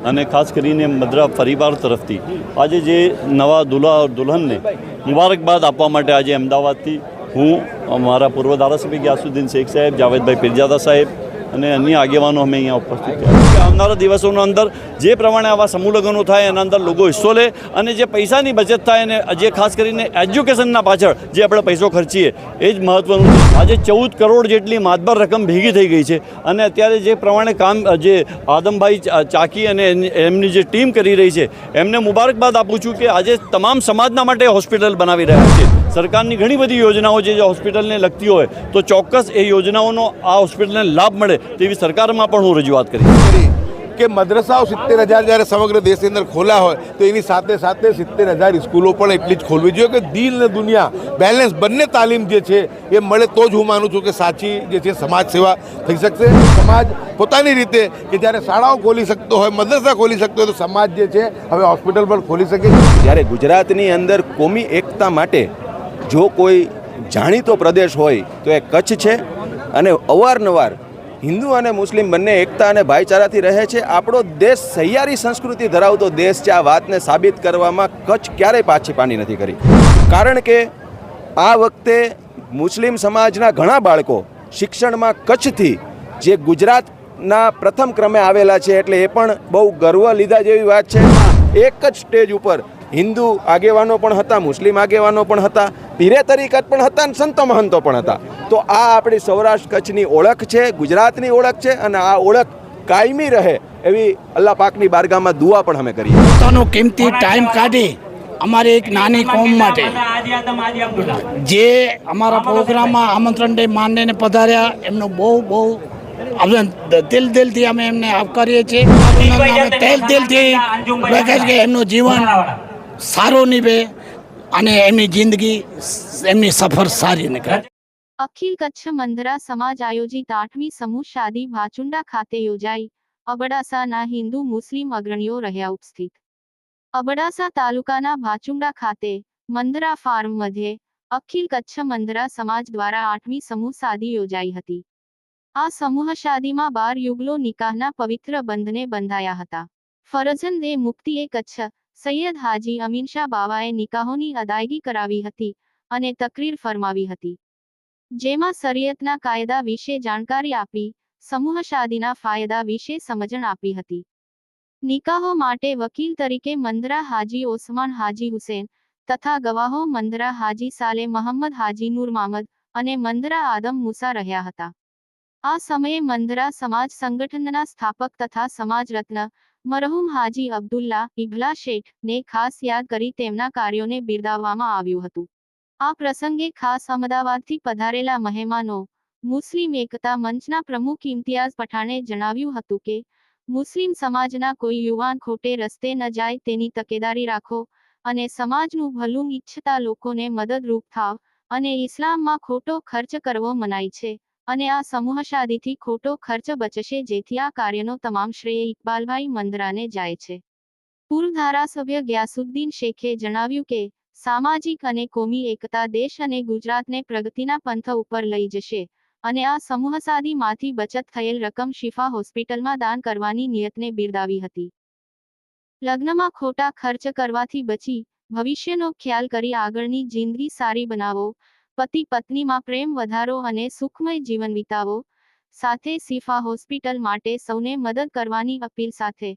અને ખાસ કરીને મદ્રા પરિવાર તરફથી આજે જે નવા દુલ્હા દુલ્હનને મુબારકબાદ આપવા માટે આજે અમદાવાદથી હું મારા પૂર્વ ધારાસભ્ય ગ્યાસુદ્દીન શેખ સાહેબ, જાવેદભાઈ પીરજાદા સાહેબ અને અન્ય આગેવાનો અમે અહીંયા ઉપસ્થિત થયા. આવનારા દિવસોના અંદર જે પ્રમાણે આવા સમૂહ થાય, એના અંદર લોકો હિસ્સો લે અને જે પૈસાની બચત થાય અને જે ખાસ કરીને એજ્યુકેશનના પાછળ જે આપણે પૈસો ખર્ચીએ, એ જ મહત્ત્વનું આજે ચૌદ કરોડ જેટલી માતબર રકમ ભેગી થઈ ગઈ છે અને અત્યારે જે પ્રમાણે કામ, જે આદમભાઈ ચાકી અને એમની જે ટીમ કરી રહી છે, એમને મુબારકબાદ આપું છું કે આજે તમામ સમાજના માટે હોસ્પિટલ બનાવી રહ્યા છે સરકારની ઘણી બધી યોજનાઓ છે જે હોસ્પિટલને લગતી હોય તો ચોક્કસ એ યોજનાઓનો આ હોસ્પિટલને લાભ મળે તેવી સરકારમાં પણ હું રજૂઆત કરીશ. કરી કે મદ્રસાઓ સિત્તેર હજાર જ્યારે સમગ્ર દેશની અંદર ખોલા હોય તો એની સાથે સાથે સિત્તેર હજાર સ્કૂલો પણ એટલી જ ખોલવી જોઈએ કે દિલ ને દુનિયા બેલેન્સ બંને તાલીમ જે છે એ મળે તો જ હું માનું છું કે સાચી જે છે સમાજ સેવા થઈ શકશે. સમાજ પોતાની રીતે કે જ્યારે શાળાઓ ખોલી શકતો હોય મદ્રસા ખોલી શકતો હોય તો સમાજ જે છે હવે હોસ્પિટલ પણ ખોલી શકે. જ્યારે ગુજરાતની અંદર કોમી એકતા માટે જો કોઈ જાણીતો પ્રદેશ હોય તો એ કચ્છ છે અને અવારનવાર હિન્દુ અને મુસ્લિમ બંને એકતા અને ભાઈચારાથી રહે છે. આપણો દેશ સહિયારી સંસ્કૃતિ ધરાવતો દેશ છે. આ વાતને સાબિત કરવામાં કચ્છ ક્યારેય પાછી પાની નથી કરી. કારણ કે આ વખતે મુસ્લિમ સમાજના ઘણા બાળકો શિક્ષણમાં કચ્છથી જે ગુજરાતના પ્રથમ ક્રમે આવેલા છે એટલે એ પણ બહુ ગર્વ લીધા જેવી વાત છે. એક જ સ્ટેજ ઉપર હિન્દુ આગેવાનો પણ હતા મુસ્લિમ આગેવાનો પણ હતા પીરે તરીકત પણ હતા અને સંતો મહંતો પણ હતા. તો આ આપણી સૌરાષ્ટ્ર કચ્છની ઓળખ છે ગુજરાતની ઓળખ છે અને આ ઓળખ કાયમી રહે એવી અલ્લાહ પાકની બારગામાં દુઆ પણ અમે કરીએ. પોતાનો કિંમતી ટાઈમ કાઢી અમારી એક નાની કોમ માટે જે અમારા પ્રોગ્રામમાં આમંત્રણ દે માનને પધાર્યા એમનો બહુ બહુ દિલ દિલથી અમે એમને આવકારીએ છીએ. તેલ દિલ દિલથી એમનું જીવન સારું નીવે અને એમની જિંદગી, એમની સફર સારી નીકળે. અખિલ કચ્છ મંદરા સમાજ આયોજિત આઠમી સમૂહ શાદી ભાચુંડા ખાતે યોજાઈ. અબડાસાના હિન્દુ મુસ્લિમ અગ્રણીઓ રહ્યા ઉપસ્થિત. અબડાસા તાલુકાના ભાચુંડા ખાતે મંદરા ફાર્મ મધ્યે અખિલ કચ્છ મંદરા સમાજ દ્વારા આઠમી સમૂહ શાદી યોજાઈ હતી. આ સમૂહ શાદીમાં બાર યુગલો નિકાહના પવિત્ર બંધને બંધાયા હતા. ફરજંદ એ મુક્તિએ કચ્છ સૈયદ હાજી અમીનશા બાવાએ નિકાહોની અદાયગી કરાવી હતી અને તકરીર ફરમાવી હતી. જેમાં શરીયતના કાયદા વિશે જાણકારી આપી, સમૂહ શાદીના ફાયદા વિશે સમજણ આપી હતી. નિકાહો માટે વકીલ તરીકે મંદરા હાજી ઓસમાન હાજી હુસેન તથા ગવાહો મંદરા હાજી સાલે મહમ્મદ હાજી નૂર મામદ અને મંદરા આદમ મુસા રહ્યા હતા. આ સમયે મંદરા સમાજ સંગઠનના સ્થાપક તથા સમાજ રત્ન મરહુમ હાજી અબ્દુલ્લા ઇબલા શેખ ને ખાસ યાદ કરી તેમના કાર્યોને બિરદાવવામાં આવ્યું હતું. આ પ્રસંગે ખાસ અમદાવાદથી પધારેલા મહેમાનો, મુસ્લિમ એકતા મંચના પ્રમુખ ઇમ્તિયાઝ પઠાણે જણાવ્યું હતું કે, મુસ્લિમ સમાજના કોઈ યુવાન ખોટે રસ્તે ન જાય તેની તકેદારી રાખો અને સમાજનું ભલું ઈચ્છતા લોકોને મદદરૂપ થાવ અને ઇસ્લામમાં ખોટો ખર્ચ કરવો મનાય છે. અને આ સમૂહ શાદીથી ખોટો ખર્ચ બચશે જેથી આ કાર્યનો તમામ શ્રેય ઇકબાલભાઈ મંદરાને જાય છે. પૂર્વ ધારાસભ્ય ગ્યાસુદ્દીન શેખે જણાવ્યું કે, સામાજિક અને કોમી એકતા દેશ અને ગુજરાતને પ્રગતિના પંથ ઉપર લઈ જશે અને આ સમૂહ શાદીમાંથી બચત થયેલ રકમ શિફા હોસ્પિટલમાં દાન કરવાની નિયતને બિરદાવી હતી. લગ્નમાં ખોટા ખર્ચ કરવાથી બચી, ભવિષ્યનો ખ્યાલ કરી આગળની જિંદગી સારી બનાવો પતિ પત્નીમાં પ્રેમ વધારો અને સુખમય જીવન વિતાવો, સાથે સિફા હોસ્પિટલ માટે સૌને મદદ કરવાની અપીલ સાથે,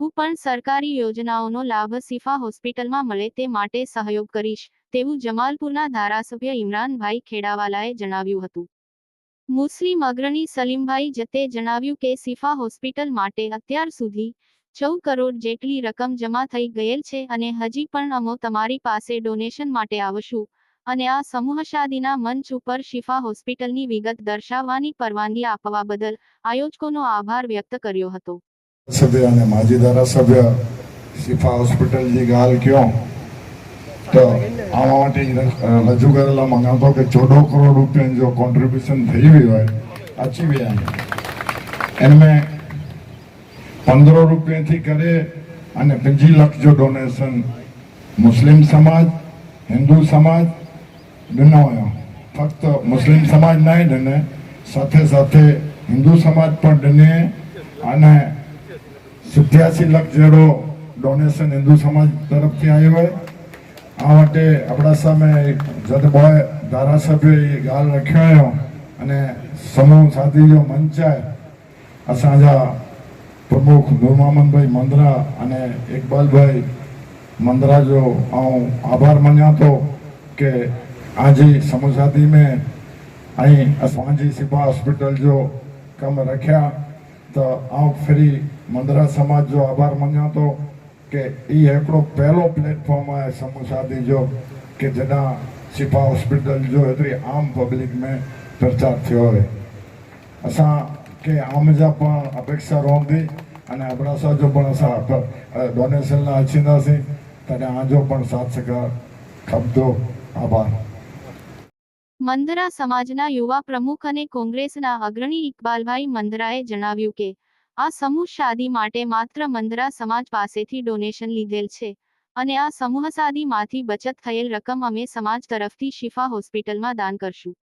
હું પણ સરકારી યોજનાઓનો લાભ સિફા હોસ્પિટલમાં મળે તે માટે સહયોગ કરીશ, તેવું જમાલપુરના ધારાસભ્ય ઇમરાનભાઈ ખેડાવાલાએ જણાવ્યું હતું. મુસ્લિમ અગ્રણી સલીમભાઈ જતે જણાવ્યું કે સિફા હોસ્પિટલ માટે અત્યાર સુધી ચૌદ કરોડ જેટલી રકમ જમા થઈ ગયેલ છે અને હજી પણ અમો તમારી પાસે ડોનેશન માટે આવશું અને આ સમૂહ શાદીના મંચ ઉપર શિફા હોસ્પિટલની વિગત દર્શાવવાની પરવાનગી આપવા બદલ આયોજકોનો આભાર વ્યક્ત કર્યો હતો. સભ્ય અને માજી ધારાસભ્ય શિફા હોસ્પિટલ જે ગાલ કયો, તો આમાં માટે રજૂ કરેલા મંગાતો કે ચૌદો કરોડ રૂપિયા જો કોન્ટ્રીબ્યુશન થઈ ગયું હોય વ્યાજ એનमें પંદરો રૂપિયાથી કરે અને બીજી લાખ જો ડોનેશન મુસ્લિમ સમાજ, હિન્દુ સમાજ દંડવાયો ફક્ત મુસ્લિમ સમાજ નહીં દંડે સાથે સાથે હિન્દુ સમાજ પણ દંડે અને સિત્યાસી લાખ જેટલો ડોનેશન હિન્દુ સમાજ તરફથી આવ્યો હોય. આ માટે આપણા સામે જદબોય ધારાસભ્ય એ ગાલ રખ્યો અને સમૂહ સાથીઓ મંચાય. અસાંજા પ્રમુખ નુરમામનભાઈ મંદરા અને ઇકબાલભાઈ મંદરા જો હું આભાર માન્યા હતો કે આજે समोसादी में ऐं असांजी सिबा हॉस्पिटल जो कमु रखिया त आउं फ्री मंदरा समाज जो आभार मञा थो की इहो हिकिड़ो पहिलो प्लेटफॉर्म आहे समोसादी जो की जॾहिं सिपा हॉस्पिटल जो हेतिरी आम पब्लिक में प्रचार थियो आहे असांखे आम जा पाण अपेक्षा रहंदी અને આપણા સાજો પણ અસાં ડોનેશનના અચીંદાસીं तॾहिं આજો પણ સાથ સકાર ખપતો આભાર મંદરા સમાજના યુવા પ્રમુખ અને કોંગ્રેસના અગ્રણી ઇકબાલભાઈ મંદરાએ જણાવ્યું કે, આ સમૂહ શાદી માટે માત્ર મંદરા સમાજ પાસેથી ડોનેશન લીધેલ છે અને આ સમૂહ શાદીમાંથી બચત થયેલ રકમ અમે સમાજ તરફથી શિફા હોસ્પિટલમાં દાન કરશું.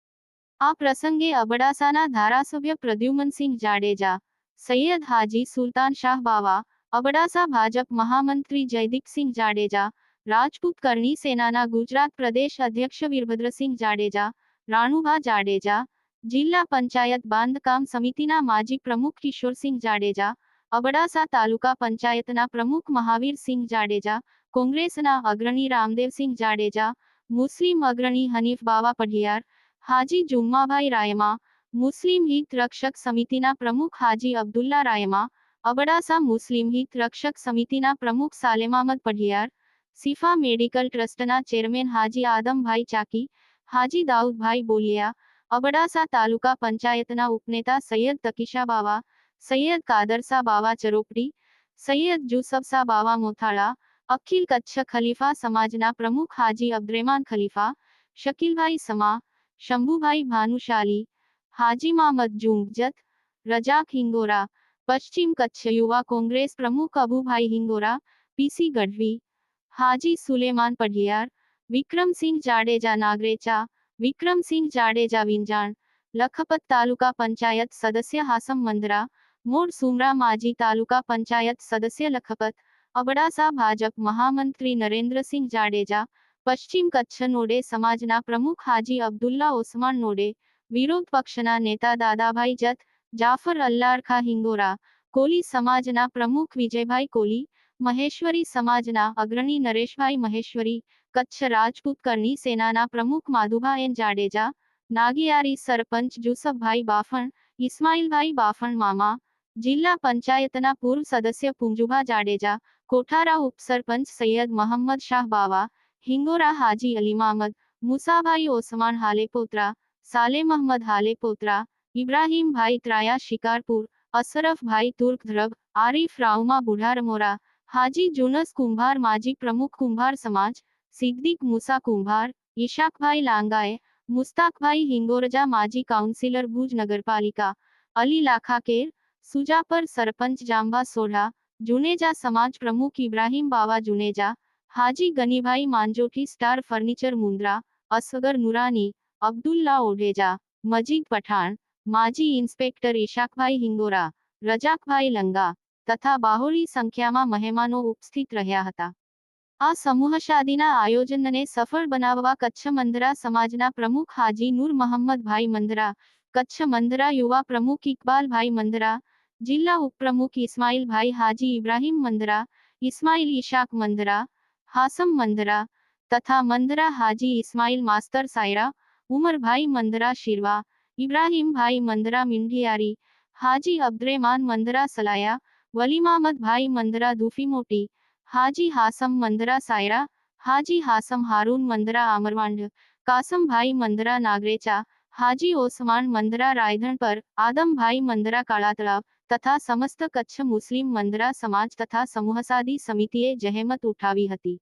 આ પ્રસંગે અબડાસાના ધારાસભ્ય પ્રદ્યુમનસિંહ જાડેજા, સૈયદ હાજી સુલતાન શાહ બાવા, અબડાસા ભાજપ મહામંત્રી જયદીપસિંહ જાડેજા, રાજપૂત કરણી સેનાના ગુજરાત પ્રદેશ અધ્યક્ષ વીરભદ્રસિંહ જાડેજા રાણુભા જાડેજા, જિલ્લા પંચાયત બાંધકામ સમિતિના માજી પ્રમુખ કિશોરસિંહ જાડેજા, અબડાસા તાલુકા પંચાયતના પ્રમુખ મહાવીરસિંહ જાડેજા, કોંગ્રેસના અગ્રણી રામદેવસિંહ જાડેજા, મુસ્લિમ અગ્રણી હનીફ બાવા પઢિયાર હાજી જુમ્માભાઈ રાયમા, મુસ્લિમ હિત રક્ષક સમિતિના પ્રમુખ હાજી અબ્દુલ્લા રાયમા, અબડાસા મુસ્લિમ હિત રક્ષક સમિતિના પ્રમુખ સાલેમામદ પઢિયાર, સિફા મેડિકલ ટ્રસ્ટના ચેરમેન હાજી આદમભાઈ ચાકી હાજી દાઉદભાઈ બોલિયા અબડાસા તાલુકા પંચાયતના ઉપનેતા સૈયદ તકીશા બાવા સૈયદ કાદરસા બાવા ચરોપડી સૈયદ જુસફસા બાવા મોથાળા અખિલ કચ્છ ખલીફા સમાજના પ્રમુખ હાજી અબ્દ્રેમાન ખલીફા શકીલભાઈ સમા શંભુભાઈ ભાનુશાલી હાજી મામદ જુંગજત રજાક હિંગોરા પશ્ચિમ કચ્છ યુવા કોંગ્રેસ પ્રમુખ અબુભાઈ હિંગોરા પીસી ગઢવી હાજી સુલેમાન પઢિયાર વિક્રમસિંહ જાડેજા નાગરેચા, વિક્રમસિંહ જાડેજા વિંજાણ, લખપત તાલુકા પંચાયત સદસ્ય હાસમ મંદરા, મૂળ સુમરા માજી તાલુકા પંચાયત સદસ્ય લખપત, અબડાસા ભાજપ મહામંત્રી નરેન્દ્રસિંહ જાડેજા, પશ્ચિમ કચ્છ નોડે સમાજના પ્રમુખ હાજી અબ્દુલ્લા ઓસમાન નોડે, વિરોધ પક્ષના નેતા દાદાભાઈ જત, જાફર અલ્લારખા હિંગોરા, કોલી સમાજના પ્રમુખ વિજયભાઈ કોલી, મહેશ્વરી સમાજના અગ્રણી નરેશભાઈ મહેશ્વરી કચ્છ રાજપૂત કરણી સેનાના પ્રમુખ માધુભા એન જાડેજા, નાગિયારી સરપંચ જુસફભાઈ બાફણ, ઇસ્માઇલભાઈ બાફણ મામા, જિલ્લા પંચાયતના પૂર્વ સદસ્ય પુંજુભા જાડેજા, કોઠારા ઉપસરપંચ સૈયદ મોહમ્મદ શાહ બાવા, હિંગોરા હાજી અલી મામદ મુસાભાઈ ઓસમાન હાલેપોત્રા સાલે મહમદ હાલેપોત્રા, ઇબ્રાહીમભાઈ ત્રાયા શિકારપુર અસરફભાઈ તુર્ક ધ્રબ આરીફ રાઉમા બુઢારમોરા, હાજી જુનસ કુંભાર માજી પ્રમુખ કુંભાર સમાજ સિદ્દીક મુસા કુંભાર ઈશાકભાઈ લાંગાએ મુસ્તાકભાઈ હિંગોરજા માજી કાઉન્સિલર ભુજ નગરપાલિકા અલી લાખાકેર સુજાપર સરપંચ જાંબા સોઢા જુનેજા સમાજ પ્રમુખ ઇબ્રાહીમ બાવા જુનેજા હાજી ગનીભાઈ માંજોઠી સ્ટાર ફર્નિચર મુન્દ્રા અસગર નુરાની અબ્દુલ્લા ઓઢેજા મજીદ પઠાણ માજી ઇન્સ્પેક્ટર ઈશાકભાઈ હિંગોરા રજાકભાઈ લંગા તથા બાહોળી સંખ્યામાં મહેમાનો ઉપસ્થિત રહ્યા હતા આ સમૂહ શાદીના આયોજનને સફળ બનાવવા કચ્છ મંદરા સમાજના પ્રમુખ હાજી નૂર મહમ્મદભાઈ મંદરા, કચ્છ મંદરા યુવા પ્રમુખ ઇકબાલભાઈ મંદરા, જિલ્લા ઉપપ્રમુખ ઇસ્માઇલભાઈ હાજી ઇબ્રાહીમ મંદરા, ઇસ્માઇલ ઈશાક મંદરા, હાસમ મંદરા તથા મંદરા હાજી ઇસ્માઇલ માસ્તર સાયરા, ઉમરભાઈ મંદરા શિરવા, ઇબ્રાહીમભાઈ મંદરા મિંઢિયારી, હાજી અબ્દ્રેમાન મંદરા સલાયા, વલીમામદભાઈ મંદરા દુફી મોટી હાજી હાસમ મંદરા સાયરા હાજી હાસમ હારૂન મંદરા આમરવાંઢ કાસમભાઈ મંદરા નાગરેચા હાજી ઓસમાન મંદરા રાયધણ પર આદમભાઈ મંદરા કાળાતળાવ તથા સમસ્ત કચ્છ મુસ્લિમ મંદરા સમાજ તથા સમૂહસાદી સમિતિએ જહેમત ઉઠાવી હતી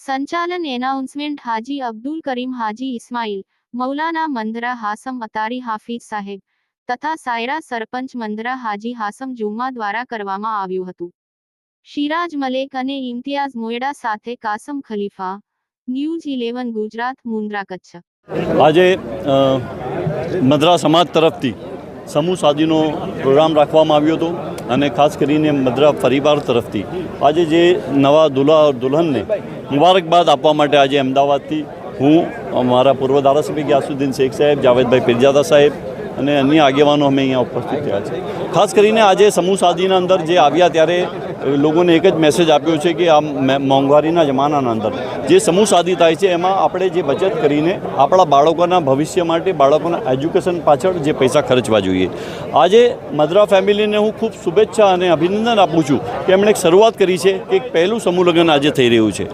સંચાલન એનાઉન્સમેન્ટ હાજી અબ્દુલ કરીમ હાજી ઇસ્માઇલ મૌલાના મંદરા હાસમ અતારી હાફિઝ સાહેબ તથા સાયરા સરપંચ મંદરા હાજી હાસમ જુમ્મા દ્વારા કરવામાં આવ્યું હતું શિરાજ મલેક અને ઇમ્તિયાઝ મોયડા સાથે કાસમ ખલીફા, ન્યૂઝ ઇલેવન, ગુજરાત મુન્દ્રા કચ્છ આજે મદ્રા સમાજ તરફથી સમૂહ સાદીનો પ્રોગ્રામ રાખવામાં આવ્યો હતો અને ખાસ કરીને મદ્રા પરિવાર તરફથી. આજે જે નવા દુલ્હા દુલ્હનને મુબારકબાદ આપવા માટે આજે અમદાવાદથી હું મારા પૂર્વ ધારાસભ્ય ગયાસુદ્દીન શેખ સાહેબ, જાવેદભાઈ પીરજાદા સાહેબ અને અન્ય આગેવાનો અમે અહીંયા ઉપસ્થિત થયા છે. ખાસ કરીને આજે સમૂહ સાદીના અંદર જે આવ્યા ત્યારે લોકોને એક જ મેસેજ આપ્યો છે કે આ મોંઘવારીના જમાનાના અંદર. જે સમૂહ સાદી થાય છે એમાં આપણે જે બચત કરીને આપણા બાળકોના ભવિષ્ય માટે બાળકોના એજ્યુકેશન પાછળ જે પૈસા ખર્ચવા જોઈએ. આજે મદ્રા ફેમિલીને હું ખૂબ શુભેચ્છા અને અભિનંદન આપું છું કે એમણે એક શરૂઆત કરી છે કે એક પહેલું સમૂહ લગ્ન આજે થઈ રહ્યું છે.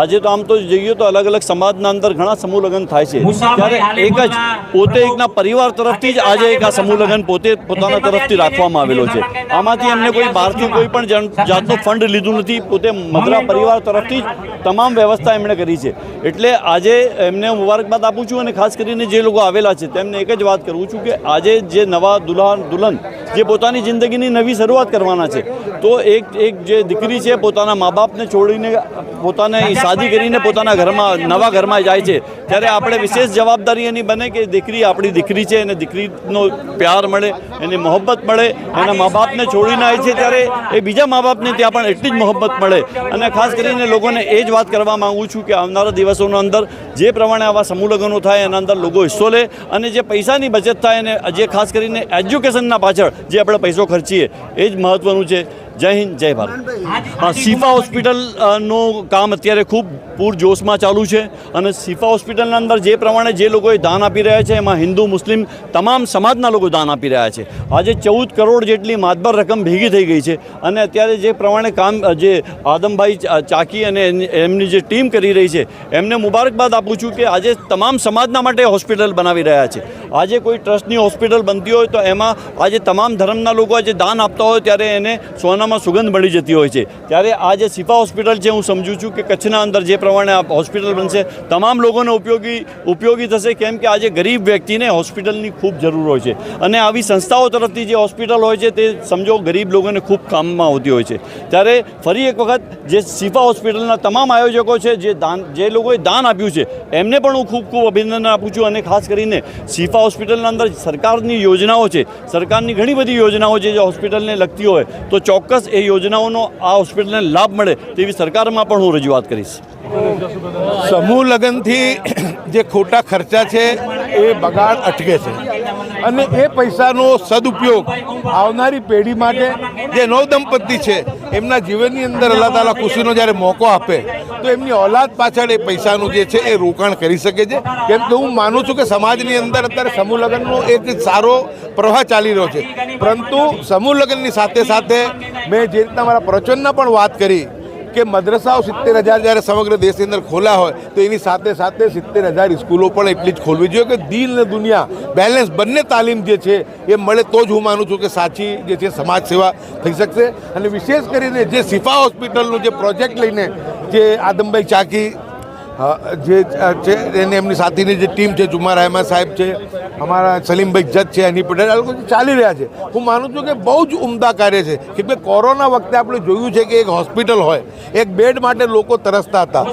આજે તો આમ તો જઈએ તો અલગ અલગ સમાજના અંદર ઘણા સમૂહ લગ્ન થાય છે. ત્યારે એક જ પોતે એકના પરિવાર તરફથી જ આજે એક આ સમૂહ લગ્ન પોતે પોતાના તરફથી રાખવામાં આવેલો છે. આમાંથી એમને કોઈ બહારથી કોઈ પણ જાતનું ફંડ લીધું નથી પોતે મદ્રા પરિવાર તરફથી જ તમામ વ્યવસ્થા એમણે કરી છે. એટલે આજે એમને મુબારકબાદ આપું છું અને ખાસ કરીને જે લોકો આવેલા છે તેમને એક જ વાત કરું છું કે આજે જે નવા દુલ્હન દુલ્હન જે પોતાની જિંદગીની નવી શરૂઆત કરવાના છે તો એક એક જે દીકરી છે પોતાના મા બાપને છોડીને પોતાને શાદી કરીને પોતાના ઘરમાં નવા ઘરમાં જાય છે. ત્યારે આપણે વિશેષ જવાબદારી એની બને કે દીકરી આપણી દીકરી છે અને દીકરીનો પ્યાર મળે એને મોહબ્બત મળે એના મા બાપને છોડીને આવે છે ત્યારે એ બીજા મા બાપને ત્યાં પણ એટલી જ મોહબ્બત મળે. અને ખાસ કરીને લોકોને એ જ વાત કરવા માંગુ છું કે આવનારા દિવસોના અંદર જે પ્રમાણે આવા સમૂહ લગ્નો થાય એના અંદર લોકો હિસ્સો લે અને જે પૈસાની બચત થાય અને જે ખાસ કરીને એજ્યુકેશનના પાછળ જે આપણે પૈસો ખર્ચીએ એ જ મહત્ત્વનું છે. જય હિન્દ, જય ભારત. હા, શિફા હોસ્પિટલનું કામ અત્યારે ખૂબ પૂરજોશમાં ચાલુ છે અને શિફા હોસ્પિટલના અંદર જે પ્રમાણે જે લોકોએ દાન આપી રહ્યા છે, એમાં હિન્દુ, મુસ્લિમ તમામ સમાજના લોકો દાન આપી રહ્યા છે. આજે ચૌદ કરોડ જેટલી માતબર રકમ ભેગી થઈ ગઈ છે અને અત્યારે જે પ્રમાણે કામ, જે આદમભાઈ ચાકી અને એમની જે ટીમ કરી રહી છે, એમને મુબારકબાદ આપું છું કે આજે તમામ સમાજના માટે હોસ્પિટલ બનાવી રહ્યા છે. આજે કોઈ ટ્રસ્ટની હોસ્પિટલ બનતી હોય તો એમાં આજે તમામ ધર્મના લોકો આજે દાન આપતા હોય ત્યારે એને સોનામાં સુગંધ મળી જતી હોય છે. ત્યારે આ જે શિફા હોસ્પિટલ છે, હું સમજું છું કે કચ્છના અંદર જે પ્રમાણે આ હોસ્પિટલ બનશે, તમામ લોકોને ઉપયોગી ઉપયોગી થશે, કેમ કે આજે ગરીબ વ્યક્તિને હોસ્પિટલની ખૂબ જરૂર હોય છે. અને આવી સંસ્થાઓ તરફથી જે હોસ્પિટલ હોય છે, તે સમજો ગરીબ લોકોને ખૂબ કામમાં આવતી હોય છે. ત્યારે ફરી એક વખત જે શિફા હોસ્પિટલના તમામ આયોજકો છે, જે દાન, જે લોકોએ દાન આપ્યું છે, એમને પણ હું ખૂબ ખૂબ અભિનંદન આપું છું અને ખાસ કરીને શિફા હોસ્પિટલના અંદર સરકારની યોજનાઓ છે, સરકારની ઘણી બધી યોજનાઓ છે જે હોસ્પિટલને લગતી હોય, તો ચોક્કસ એ યોજનાઓનો આ હોસ્પિટલને લાભ મળે તેવી સરકારમાં પણ હું રજૂઆત કરીશ. સમૂહ લગ્નથી જે ખોટા ખર્ચા છે એ બગાડ અટકે છે. અને એ પૈસાનો સદુપયોગ આવનારી પેઢી માટે જે નવદંપતિ છે, એમના જીવનની અંદર અલ્લાહ તાલા ખુશીનો જ્યારે મોકો આપે, તો એમની ઓલાદ પાછળ એ પૈસાનું જે છે, એ રોકાણ કરી શકે છે. કેમ કે હું માનું છું કે સમાજની અંદર અત્યારે સમૂહ લગ્નનો એક સારો પ્રવાહ ચાલી રહ્યો છે. પરંતુ સમૂહ લગ્નની સાથે સાથે મેં જે રીતના મારા પ્રવચનના પણ વાત કરી કે મદ્રસાઓ સિત્તેર હજાર જ્યારે સમગ્ર દેશની અંદર ખોલા હોય, તો એની સાથે સાથે સિત્તેર હજાર સ્કૂલો પણ એટલી જ ખોલવી જોઈએ કે દિલ ને દુનિયા બેલેન્સ બંને તાલીમ જે છે, એ મળે તો જ હું માનું છું કે સાચી જે છે, સમાજ સેવા થઈ શકશે. અને વિશેષ કરીને જે સિફા હોસ્પિટલનું જે પ્રોજેક્ટ લઈને જે આદમભાઈ ચાકી જે છે, એને એમની સાથીની જે ટીમ છે, જુમાર અહેમદ સાહેબ છે, અમારા સલીમભાઈ જજ છે અની પટેલ, આ લોકો ચાલી રહ્યા છે. હું માનું છું કે બહુ જ ઉમદા કાર્ય છે કે કોરોના વખતે આપણે જોયું છે કે એક હોસ્પિટલ હોય, એક બેડ માટે લોકો તરસતા હતા,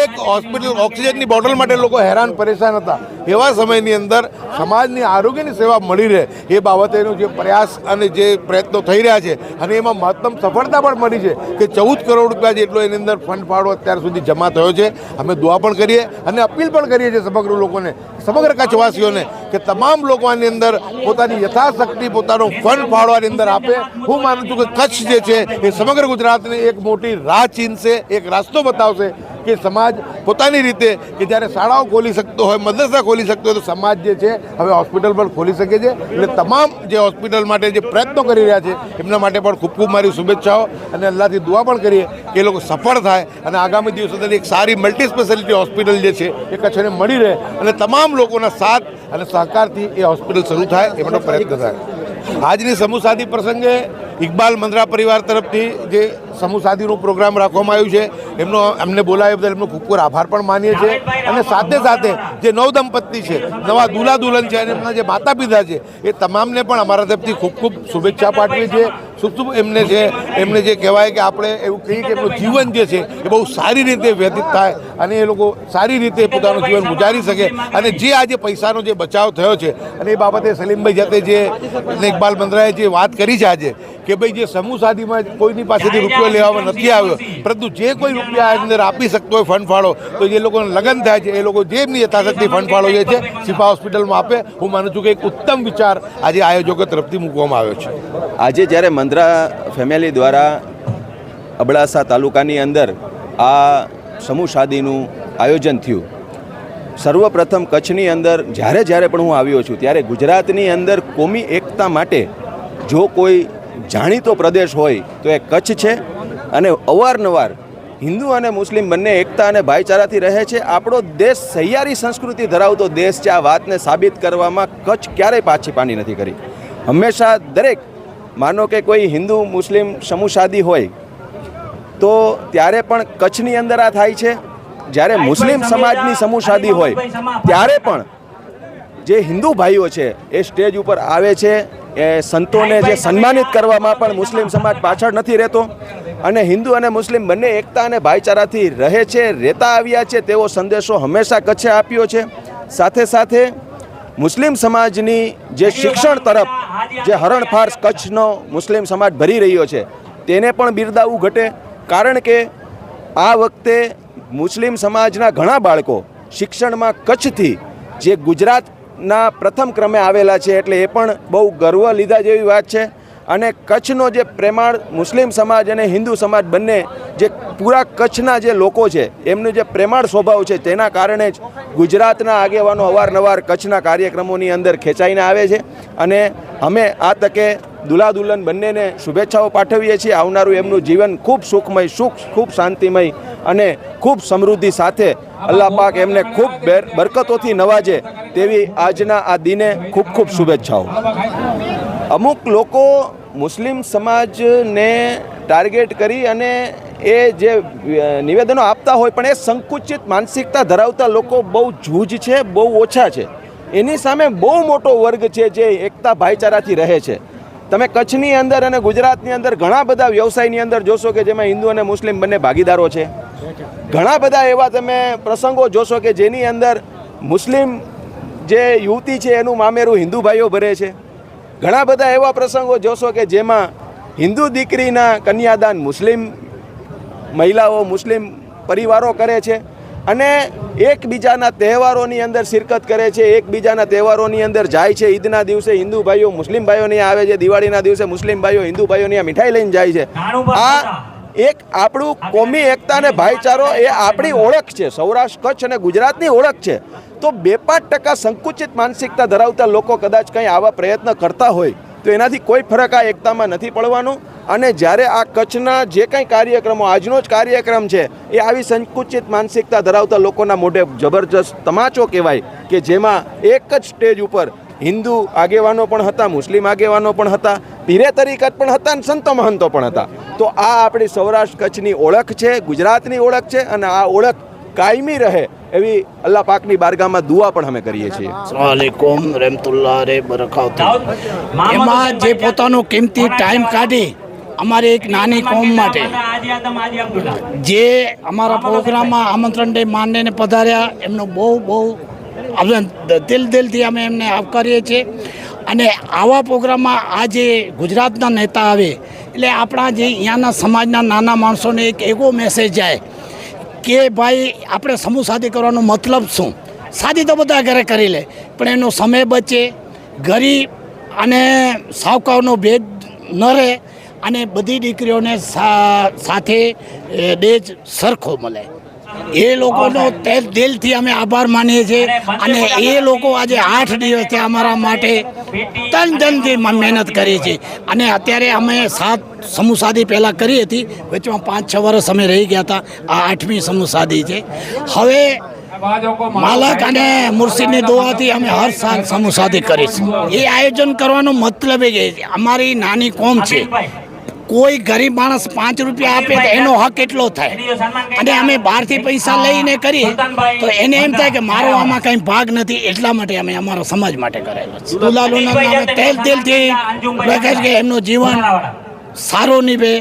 એક હોસ્પિટલ, ઓક્સિજનની બોટલ માટે લોકો હેરાન, પરેશાન હતા. એવા સમયની અંદર સમાજની આરોગ્યની સેવા મળી રહે, એ બાબતેનો જે પ્રયાસ અને જે પ્રયત્નો થઈ રહ્યા છે, અને એમાં મહત્તમ સફળતા પણ મળી છે કે ચૌદ કરોડ રૂપિયા જેટલો એની અંદર ફંડ ફાળો અત્યાર સુધી જમા થયો છે. અમે દુઆ પણ કરીએ અને અપીલ પણ કરીએ છીએ સમગ્ર લોકોને, સમગ્ર કચ્છવાસીઓને કે તમામ લોકો આની અંદર પોતાની યથાશક્તિ, પોતાનો ફંડ ફાળવાની અંદર આપે. હું માનું છું કે કચ્છ જે છે એ સમગ્ર ગુજરાતને એક મોટી રાહ ચીનશે, એક રાસ્તો બતાવશે કે સમાજ પોતાની રીતે, કે જ્યારે શાળાઓ ખોલી શકતો હોય, મદ્રસા ખોલી શકતો હોય, તો સમાજ જે છે હવે હોસ્પિટલ પણ ખોલી શકે છે. એટલે તમામ જે હોસ્પિટલ માટે જે પ્રયત્નો કરી રહ્યા છે, એમના માટે પણ ખૂબ ખૂબ મારી શુભેચ્છાઓ. અને અલ્લાહથી દુઆ પણ કરીએ કે એ લોકો સફળ થાય અને આગામી દિવસો એક સારી મલ્ટી સ્પેશિયાલિટી હોસ્પિટલ જે છે એ કચ્છને મળી રહે અને તમામ લોકોના સાથ અને સહકારથી એ હોસ્પિટલ શરૂ થાય એ માટે પ્રયત્ન થાય. આજની સમૂહ સાદી પ્રસંગે ઇકબાલ મંદરા પરિવાર તરફથી જે સમૂહ સાદીનું પ્રોગ્રામ રાખવામાં આવ્યું છે એમનો અમને બોલાવ્યા બદલ એમનો ખૂબ ખૂબ આભાર પણ માનીએ છીએ. અને સાથે સાથે જે નવ દંપતી છે નવા દુલા દુલ્હન છે અને એમના જે માતા પિતા છે એ તમામને પણ અમારા તરફથી ખૂબ ખૂબ શુભેચ્છા પાઠવી છે શુભ શું એમને છે એમને જે કહેવાય કે આપણે એવું કહીએ કે એમનું જીવન જે છે એ બહુ સારી રીતે વ્યતીત થાય અને એ લોકો સારી રીતે પોતાનું જીવન ગુજારી શકે અને જે આજે પૈસાનો જે બચાવ થયો છે અને એ બાબતે સલીમભાઈ જાતે જે ઇકબાલ બંદરાએ જે વાત કરી છે આજે કે ભાઈ જે સમૂહ સાદીમાં કોઈની પાસેથી રૂપિયો લેવામાં નથી આવ્યો. પરંતુ જે કોઈ રૂપિયા અંદર આપી શકતો હોય ફંડ ફાળો તો જે લોકોને લગ્ન થાય છે એ લોકો જે એમની યથાશક્તિ ફંડ ફાળો જે છે શિફા હોસ્પિટલમાં આપે. હું માનું છું કે એક ઉત્તમ વિચાર આજે આયોજકો તરફથી મૂકવામાં આવ્યો છે. આજે જ્યારે મંદ્રા ફેમિલી દ્વારા અબડાસા તાલુકાની અંદર આ સમૂહ શાદીનું આયોજન થયું સર્વપ્રથમ કચ્છની અંદર જ્યારે જ્યારે પણ હું આવ્યો છું ત્યારે ગુજરાતની અંદર કોમી એકતા માટે જો કોઈ જાણીતો પ્રદેશ હોય તો એ કચ્છ છે અને અવારનવાર હિન્દુ અને મુસ્લિમ બંને એકતા અને ભાઈચારાથી રહે છે. આપણો દેશ સહિયારી સંસ્કૃતિ ધરાવતો દેશ છે. આ વાતને સાબિત કરવામાં કચ્છ ક્યારેય પાછી પાની નથી કરી. હંમેશા દરેક માનો કે કોઈ હિન્દુ મુસ્લિમ સમૂહસાદી હોય તો ત્યારે પણ કચ્છની અંદર આ થાય છે. જ્યારે મુસ્લિમ સમાજની સમૂહસાદી હોય ત્યારે પણ જે હિન્દુ ભાઈઓ છે, એ સ્ટેજ ઉપર આવે છે. એ સંતોને જે સન્માનિત કરવામાં પણ મુસ્લિમ સમાજ પાછળ નથી રહેતો. અને હિન્દુ અને મુસ્લિમ બંને એકતા અને ભાઈચારાથી રહે છે, રહેતા આવ્યા છે, તેવો સંદેશો હંમેશા કચ્છે આપ્યો છે. સાથે સાથે મુસ્લિમ સમાજની જે શિક્ષણ તરફ, જે હરણફાર કચ્છનો મુસ્લિમ સમાજ ભરી રહ્યો છે, તેને પણ બિરદાવવું ઘટે. કારણ કે આ વખતે મુસ્લિમ સમાજના ઘણા બાળકો શિક્ષણમાં કચ્છથી, જે ગુજરાતના પ્રથમ ક્રમે આવેલા છે એટલે એ પણ બહુ ગર્વ લીધા જેવી વાત છે. અને કચ્છનો જે પ્રેમાળ મુસ્લિમ સમાજ અને હિન્દુ સમાજ બંને જે પૂરા કચ્છના જે લોકો છે, એમનું જે પ્રેમાળ સ્વભાવ છે, તેના કારણે જ ગુજરાતના આગેવાનો અવારનવાર કચ્છના કાર્યક્રમોની અંદર ખેંચાઈને આવે છે. અને અમે આ તકે દુલ્હા દુલ્હન બંનેને શુભેચ્છાઓ પાઠવીએ છીએ. આવનારું એમનું જીવન ખૂબ સુખમય, સુખ, ખૂબ શાંતિમય અને ખૂબ સમૃદ્ધિ સાથે અલ્લાહ પાક એમને ખૂબ બરકતોથી નવાજે તેવી આજના આ દિને ખૂબ ખૂબ શુભેચ્છાઓ. અમુક લોકો મુસ્લિમ સમાજને ટાર્ગેટ કરી અને એ જે નિવેદનો આપતા હોય પણ એ સંકુચિત માનસિકતા ધરાવતા લોકો બહુ જૂજ છે, બહુ ઓછા છે. એની સામે બહુ મોટો વર્ગ છે જે એકતા ભાઈચારાથી રહે છે. તમે કચ્છની અંદર અને ગુજરાતની અંદર ઘણા બધા વ્યવસાયની અંદર જોશો કે જેમાં હિન્દુ અને મુસ્લિમ બંને ભાગીદારો છે. ઘણા બધા એવા તમે પ્રસંગો જોશો કે જેની અંદર મુસ્લિમ જે યુવતી છે એનું મામેરું હિન્દુ ભાઈઓ ભરે છે. ઘણા બધા એવા પ્રસંગો જોશો કે જેમાં હિન્દુ દીકરીના કન્યાદાન મુસ્લિમ મહિલાઓ મુસ્લિમ પરિવારો કરે છે અને એકબીજાના તહેવારોની અંદર શિરકત કરે છે. એકબીજાના તહેવારોની અંદર જાય છે. ઈદના દિવસે હિન્દુ ભાઈઓ મુસ્લિમ ભાઈઓની આવે છે. દિવાળીના દિવસે મુસ્લિમ ભાઈઓ હિન્દુ ભાઈઓની મીઠાઈ લઈને જાય છે. આ એક આપણું કોમી એકતા અને ભાઈચારો એ આપણી ઓળખ છે. સૌરાષ્ટ્ર, કચ્છ અને ગુજરાતની ઓળખ છે. તો બે પાંચ ટકા સંકુચિત માનસિકતા ધરાવતા લોકો કદાચ કંઈ આવા પ્રયત્ન કરતા હોય, તો એનાથી કોઈ ફરક આ એકતામાં નથી પડવાનો. અને જ્યારે આ કચ્છના જે કંઈ કાર્યક્રમો, આજનો જ કાર્યક્રમ છે, એ આવી સંકુચિત માનસિકતા ધરાવતા લોકોના મોઢે જબરજસ્ત તમાચો કહેવાય કે જેમાં એક જ સ્ટેજ ઉપર હિન્દુ આગેવાનો પણ હતા, મુસ્લિમ આગેવાનો પણ હતા, પીરે તરીકત પણ હતા અને સંતો મહંતો પણ હતા. તો આ આપણી સૌરાષ્ટ્ર કચ્છની ઓળખ છે, ગુજરાતની ઓળખ છે અને આ ઓળખ કાયમી રહે એવી અલ્લાહ પાકની બારગામાં દુઆ પણ અમે કરીએ છીએ. અસલામુઅલૈકુમ, રહેમતુલ્લાહ રે બરકાત એમાં જે પોતાનો કિંમતી ટાઈમ કાઢી, અમારી એક નાની કોમ માટે, જે અમારા પ્રોગ્રામમાં આમંત્રણ ડે માનને પધાર્યા, એમનો બહુ બહુ દિલ, દિલથી અમે એમને આવકારીએ છીએ. અને આવા પ્રોગ્રામમાં આ જે ગુજરાતના નેતા આવે, એટલે આપણા જે અહીંયાના સમાજના નાના માણસોને એક એવો મેસેજ જાય કે ભાઈ, આપણે સમૂહ સાદી કરવાનો મતલબ શું? સાદી તો બધા ઘરે કરી લે, પણ એનો સમય બચે, ગરીબ અને સાવકારનો ભેદ ન રહે અને બધી દીકરીઓને સાથે દેજ સરખો મળે. એ લોકોનો તે દિલથી અમે આભાર માનીએ છીએ અને એ લોકો આજે આઠ દિવસથી અમારા માટે તન ધનથી મહેનત કરી છે. અને અત્યારે અમે સાત સમૂહસાદી પહેલાં કરી હતી. વચમાં પાંચ છ વર્ષ અમે રહી ગયા હતા. આ આઠમી સમૂહ શાદી છે. હવે માલક અને મુર્શીદની દુઆથી અમે હર સાલ સમૂહ શાદી કરીશું. એ આયોજન કરવાનો મતલબ એ અમારી નાની કોમ છે. કોઈ ગરીબ માણસ પાંચ રૂપિયા આપે તો એનો હક એટલો થાય. અને અમે બહારથી પૈસા લઈને કરીએ તો એને એમ થાય કે મારો આમાં કંઈ ભાગ નથી, એટલા માટે અમે અમારો સમાજ માટે કરેલો છે. તેલ તેલથી એમનું જીવન સારું નીભે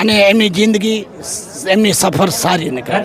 અને એમની જિંદગી, એમની સફર સારી નીકળે.